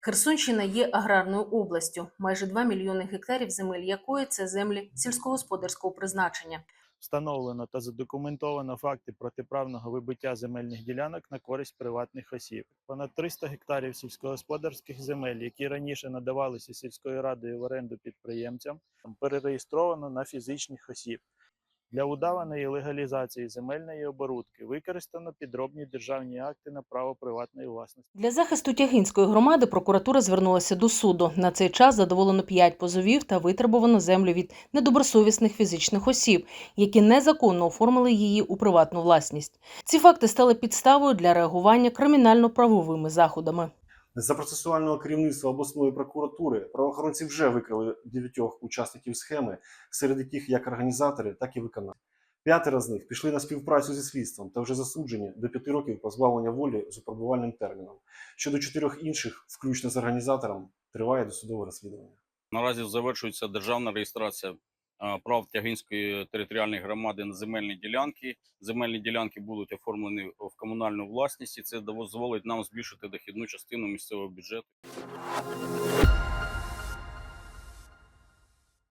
Херсонщина є аграрною областю. Майже 2 мільйони гектарів земель якої це землі сільськогосподарського призначення. Встановлено та задокументовано факти протиправного вибиття земельних ділянок на користь приватних осіб. Понад 300 гектарів сільськогосподарських земель, які раніше надавалися сільською радою в оренду підприємцям, перереєстровано на фізичних осіб. Для удаваної легалізації земельної оборудки використано підробні державні акти на право приватної власності. Для захисту Тягинської громади прокуратура звернулася до суду. На цей час задоволено 5 позовів та витребувано землю від недобросовісних фізичних осіб, які незаконно оформили її у приватну власність. Ці факти стали підставою для реагування кримінально-правовими заходами. За процесуального керівництва обласної прокуратури правоохоронці вже викрили дев'ятьох учасників схеми, серед яких як організатори, так і виконавці. П'ятеро з них пішли на співпрацю зі слідством та вже засуджені до п'яти років позбавлення волі з випробувальним терміном. Щодо чотирьох інших, включно з організатором, триває досудове розслідування. Наразі завершується державна реєстрація прав Тягинської територіальної громади на земельні ділянки. Земельні ділянки будуть оформлені в комунальну власність, і це дозволить нам збільшити дохідну частину місцевого бюджету.